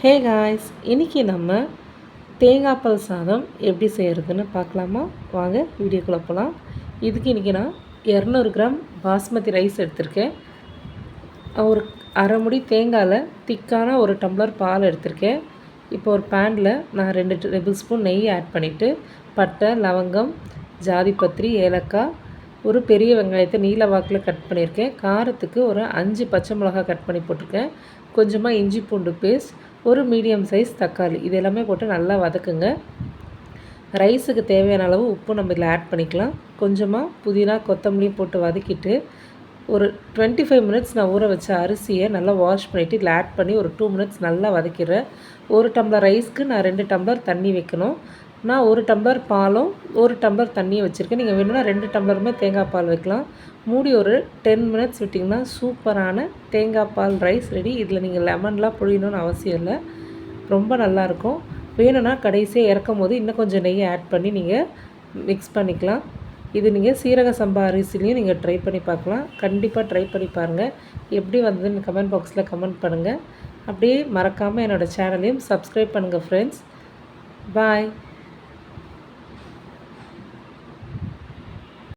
Hey guys இன்றைக்கி நம்ம தேங்காய் பால் சாதம் எப்படி செய்கிறதுன்னு பார்க்கலாமா? வாங்க வீடியோக்குள்ளே போகலாம் இதுக்கு இன்றைக்கி நான் இரநூறு கிராம் பாஸ்மதி ரைஸ் எடுத்திருக்கேன். ஒரு அரை முடி தேங்காயில் திக்கான ஒரு டம்ளர் பால் எடுத்திருக்கேன். இப்போ ஒரு பேனில் நான் ரெண்டு டேபிள் ஸ்பூன் நெய் ஆட் பண்ணிவிட்டு பட்டை லவங்கம் ஜாதிபத்திரி ஏலக்காய் ஒரு பெரிய வெங்காயத்தை நீல வாக்கில் கட் பண்ணியிருக்கேன். காரத்துக்கு ஒரு அஞ்சு பச்சை மிளகா கட் பண்ணி போட்டிருக்கேன். கொஞ்சமாக இஞ்சி பூண்டு பேஸ்ட் ஒரு மீடியம் சைஸ் தக்காளி. இது எல்லாமே போட்டு நல்லா வதக்குங்க. ரைஸுக்கு தேவையான அளவு உப்பு நம்ம இதில் ஆட் பண்ணிக்கலாம். கொஞ்சமாக புதினா கொத்தமல்லியும் போட்டு வதக்கிட்டு ஒரு டுவெண்ட்டி ஃபைவ் மினிட்ஸ் நான் ஊற வச்ச அரிசியை நல்லா வாஷ் பண்ணிவிட்டு இதில் ஆட் பண்ணி ஒரு டூ மினிட்ஸ் நல்லா வதக்கிடுறேன் ஒரு டம்ளர் ரைஸ்க்கு நான் ரெண்டு டம்ளர் தண்ணி வைக்கணும். நான் ஒரு டம்ளர் பாலும் ஒரு டம்ளர் தண்ணியும் வச்சுருக்கேன். நீங்கள் வேணும்னா ரெண்டு டம்ளருமே தேங்காய் பால் வைக்கலாம். மூடி ஒரு டென் மினிட்ஸ் விட்டிங்கன்னா சூப்பரான தேங்காய் பால் ரைஸ் ரெடி இதில் நீங்கள் லெமன்லாம் புழியணும்னு அவசியம் இல்லை. ரொம்ப நல்லாயிருக்கும் வேணும்னா கடைசியாக இறக்கும் போது இன்னும் கொஞ்சம் நெய்யை ஆட் பண்ணி நீங்கள் மிக்ஸ் பண்ணிக்கலாம். இது நீங்கள் சீரக சம்பா அரிசிலையும் நீங்கள் ட்ரை பண்ணி பார்க்கலாம். கண்டிப்பாக ட்ரை பண்ணி பாருங்கள் எப்படி வந்ததுன்னு கமெண்ட் பாக்ஸில் கமெண்ட் பண்ணுங்கள் அப்படியே மறக்காமல் என்னோடய சேனலையும் சப்ஸ்கிரைப் பண்ணுங்கள் ஃப்ரெண்ட்ஸ் பாய்